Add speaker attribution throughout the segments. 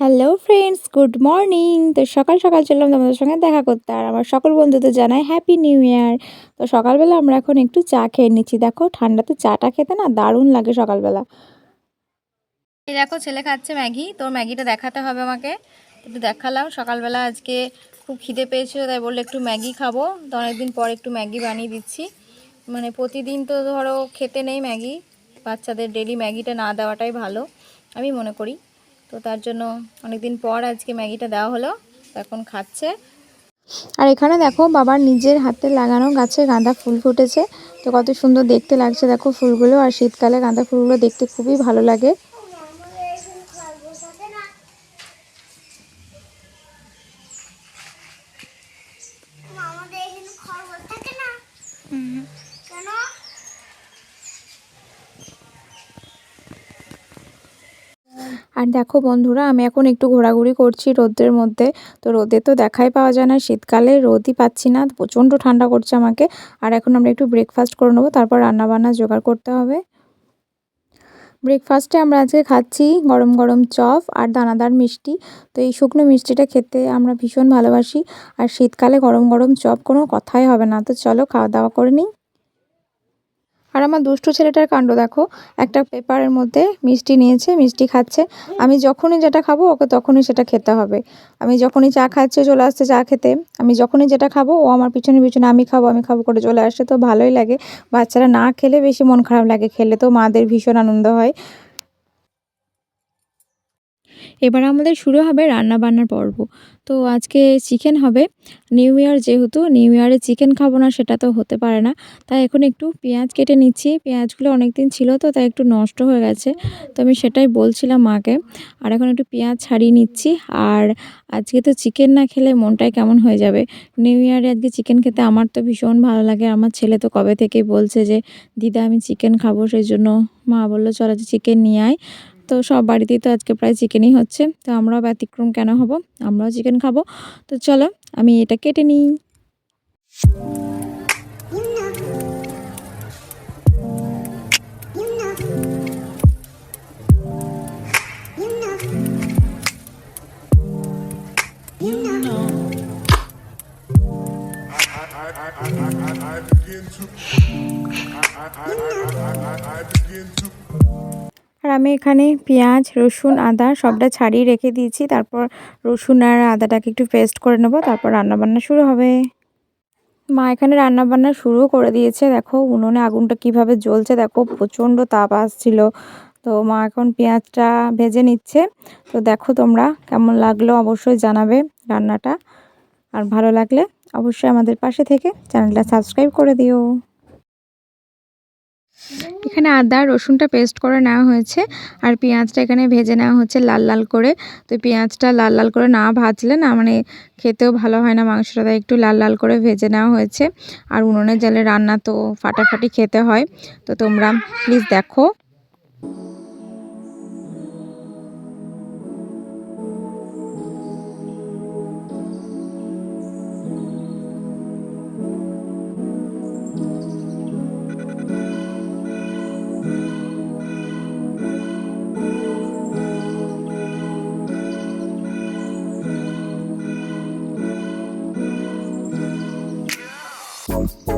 Speaker 1: Hello friends good morning তো সকাল সকাল চললাম তোমাদের সঙ্গে দেখা করতে। আর আমার সকল বন্ধুদের জানাই হ্যাপি নিউ ইয়ার তো সকালবেলা আমরা এখন একটু চা খেয়ে নিচ্ছি। দেখো, ঠান্ডাতে চাটা খেতে না দারুণ লাগে সকালবেলা। এই দেখো, ছেলে খাচ্ছে ম্যাগি। তোর ম্যাগিটা দেখাতে হবে আমাকে। একটু দেখালাম। সকালবেলা আজকে খুব খিদে পেয়েছিল, তাই বলল একটু ম্যাগি খাব। তো অনেকদিন পর একটু ম্যাগি বানিয়ে দিচ্ছি। মানে প্রতিদিন তো ধরো খেতে নেই ম্যাগি। বাচ্চাদের ডেলি ম্যাগিটা না দেওয়াটাই ভালো, আমি মনে করি। তো তার জন্য অনেকদিন পর আজকে ম্যাগিটা দেওয়া হলো এখন খাচ্ছে। আর এখানে দেখো বাবার নিজের হাতে লাগানো গাছে গাঁদা ফুল ফুটেছে, তো কত সুন্দর দেখতে লাগছে দেখো ফুলগুলো, আর শীতকালে গাঁদা ফুলগুলো দেখতে খুবই ভালো লাগে
Speaker 2: আমাদের এখানে খরগোশ থাকে না কেন
Speaker 1: আর দেখো বন্ধুরা, আমি এখন একটু ঘোরাঘুরি করছি রোদের মধ্যে। তো রোদে তো দেখাই পাওয়া যায় না, শীতকালে রোদই পাচ্ছি না, প্রচণ্ড ঠান্ডা করছে আমাকে। আর এখন আমরা একটু ব্রেকফাস্ট করে নেব, তারপর রান্নাবান্না জোগাড় করতে হবে। ব্রেকফাস্টে আমরা আজকে খাচ্ছি গরম গরম চপ আর দানাদার মিষ্টি। তো এই শুকনো মিষ্টিটা খেতে আমরা ভীষণ ভালোবাসি। আর শীতকালে গরম গরম চপ কোনো কথাই হবে না। তো চলো খাওয়া দাওয়া করে নিই। আর আমার দুষ্টু ছেলেটার কাণ্ড, দেখো। একটা পেপারের মধ্যে মিষ্টি নিয়েছে, মিষ্টি খাচ্ছে। আমি যখনই যেটা খাব, ওকে তখনই সেটা খেতে হবে। আমি যখনই চা খাচ্ছে চলে আসছে চা খেতে। আমি যখনই যেটা খাব, ও আমার পিছনে পিছনে, আমি খাব আমি খাব করে চলে আসছে তো ভালোই লাগে। বাচ্চারা না খেলে বেশি মন খারাপ লাগে। খেলে তো মাদের ভীষণ আনন্দ হয়। এবার আমাদের শুরু হবে রান্না বান্নার পর্ব। তো আজকে চিকেন হবে। নিউ ইয়ার যেহেতু নিউ ইয়ারে চিকেন খাব না, সেটা তো হতে পারে না। তাই এখন একটু পেঁয়াজ কেটে নিচ্ছি। পেঁয়াজগুলো অনেক দিন ছিল তো, তাই একটু নষ্ট হয়ে গেছে। তো আমি সেটাই বলছিলাম মাকে। আর এখন একটু পেঁয়াজ ছাড়িয়ে নিচ্ছি। আর আজকে তো চিকেন না খেলে মনটাই কেমন হয়ে যাবে। নিউ ইয়ারে আজকে চিকেন খেতে আমার তো ভীষণ ভালো লাগে। আমার ছেলে তো কবে থেকেই বলছে যে, দিদা, আমি চিকেন খাব। সেই জন্য মা বলল, চলো চিকেন নিয়ে আয়। তো সব বাড়িতেই তো আজকে প্রায় চিকেনই হচ্ছে তো আমরাও ব্যতিক্রম কেন হব আমরাও চিকেন খাব তো চলো আমি এটা কেটে নিই আর আমি এখানে পেঁয়াজ, রসুন, আদা সবটা ছাড়িয়ে রেখে দিয়েছি। তারপর রসুন আর আদাটাকে একটু পেস্ট করে নেব, তারপর রান্নাবান্না শুরু হবে। মা এখানে রান্নাবান্না শুরু করে দিয়েছে। দেখো উনুনে আগুনটা কীভাবে জ্বলছে, দেখো প্রচণ্ড তাপ আসছিল। তো মা এখন পেঁয়াজটা ভেজে নিচ্ছে। তো দেখো তোমরা কেমন লাগল অবশ্যই জানাবে রান্নাটা। আর ভালো লাগলে অবশ্যই আমাদের পাশে থেকে চ্যানেলটা সাবস্ক্রাইব করে দিও। এখানে আদা, রসুনটা পেস্ট করে নেওয়া হয়েছে আর পেঁয়াজটা এখানে ভেজে নেওয়া হচ্ছে লাল লাল করে। তো পেঁয়াজটা লাল লাল করে না ভাজলে না মানে খেতেও ভালো হয় না, মাংসটা তাই একটু লাল লাল করে ভেজে নেওয়া হয়েছে। আর উনুনের জালে রান্না তো ফাটাফাটি খেতে হয়। তো তোমরা প্লিজ দেখো।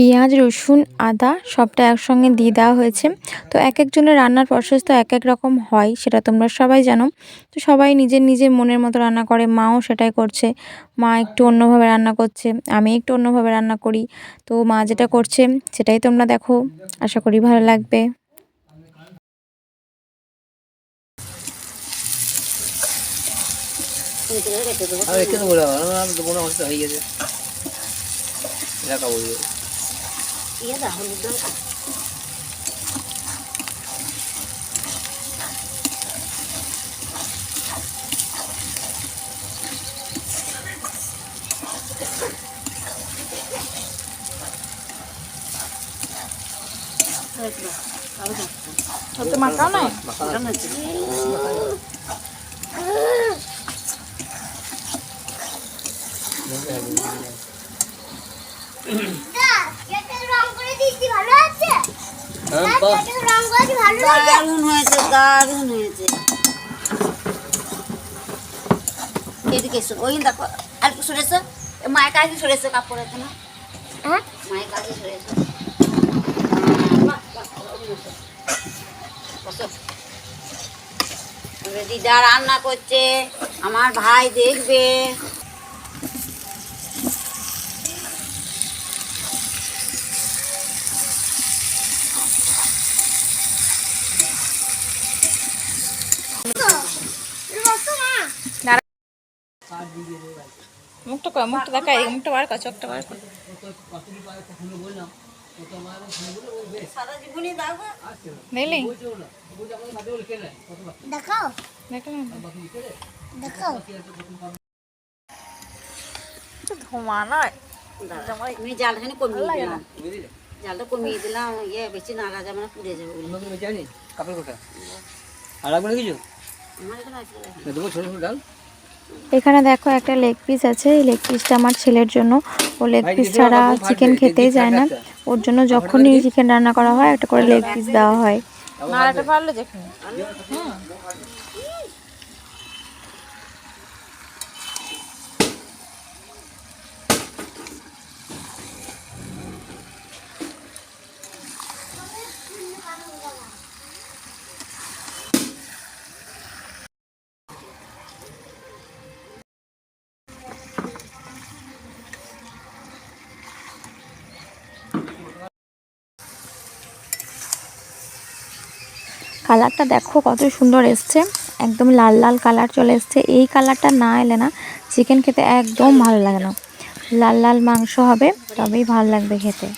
Speaker 1: পেঁয়াজ, রসুন, আদা সবটা একসঙ্গে দিয়ে দেওয়া হয়েছে। তো এক একজনের রান্নার প্রসেস তো এক এক রকম হয়, সেটা তোমরা সবাই জানো। তো সবাই নিজের নিজের মনের মতো রান্না করে, মাও সেটাই করছে। মা একটু অন্যভাবে রান্না করছে, আমি একটু অন্যভাবে রান্না করি। তো মা যেটা করছে, সেটাই তোমরা দেখো। আশা করি ভালো লাগবে।
Speaker 3: আর রেখে দেবো না আমার মনে হচ্ছে হয়ে গেছে। রাখা বলবে।
Speaker 1: 이게 다
Speaker 2: 흔들어. 그래 그래. 나도
Speaker 3: 잘.
Speaker 2: 저도 막 까네. 막 까네.
Speaker 4: দারুণ হয়েছে দারুণ হয়েছে এদিকে এসো ওই দেখো আর একটু সরে এসো এ মায়ের কাছে সরে এসো কাপড় আছে
Speaker 2: হ্যাঁ?
Speaker 4: মায়ের কাছে সরে এসো বাহ, বাহ, ওই বসো। বসো। এবারে দিদা রান্না করছে আমার ভাই দেখবে
Speaker 1: মুখটা কর মুখটা দেখা এই মুখটা বার কর চোখটা বার কর। দেখলি?
Speaker 2: দেখাও। দেখাও।
Speaker 1: ধোঁয়া নয়।
Speaker 4: জালখানি কমিয়ে দিলাম। জালটা কমিয়ে দিলাম ইয়ে বেশি নাড়া যাবে না পুড়ে যাবে।
Speaker 3: জানি কাপড় কোটা আর লাগবে না কিছু? না দেবো ছোটো ছোটো ডাল।
Speaker 1: এখানে দেখো একটা লেগ পিস আছে। এই লেগ পিসটা আমার ছেলের জন্য। ও লেগ পিস ছাড়া চিকেন খেতেই যায় না। ওর জন্য যখনই চিকেন রান্না করা হয় একটা করে লেগ পিস দেওয়া হয়। কালারটা দেখো কত সুন্দর এসছে। একদম লাল লাল কালার চলে এসছে। এই কালারটা না এলে না চিকেন খেতে একদম ভালো লাগে না। লাল লাল মাংস হবে, তবেই ভালো লাগবে খেতে।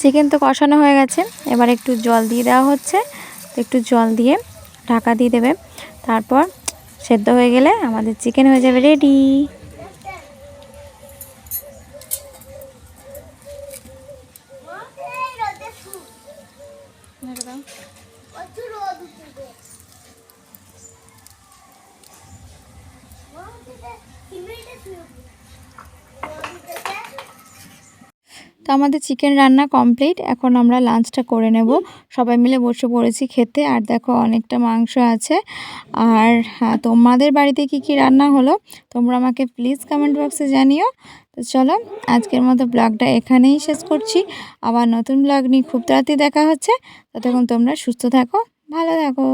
Speaker 1: চিকেন তো কষানো হয়ে গেছে। এবার একটু জল দিয়ে দেওয়া হচ্ছে। তো একটু জল দিয়ে ঢাকা দিয়ে দেবে। তারপর সেদ্ধ হয়ে গেলে আমাদের চিকেন হয়ে যাবে রেডি
Speaker 2: এই রোদে শুক। প্রচুর রোদ উঠেছে। রোদ উঠেছে, চিমনিতে শুয়ে পড়ি। রোদ উঠেছে।
Speaker 1: তো আমাদের চিকেন রান্না কমপ্লিট। এখন আমরা লাঞ্চটা করে নেব। সবাই মিলে বসে পড়েছি খেতে। আর দেখো অনেকটা মাংস আছে। আর হ্যাঁ তোমাদের বাড়িতে কি কি রান্না হলো? তোমরা আমাকে প্লিজ কমেন্ট বক্সে জানিও। তো চলো, আজকের মতো ব্লগটা এখানেই শেষ করছি। আবার নতুন ব্লগ নিয়ে খুব তাড়াতাড়ি দেখা হচ্ছে। ততক্ষণ তোমরা সুস্থ থাকো, ভালো থাকো।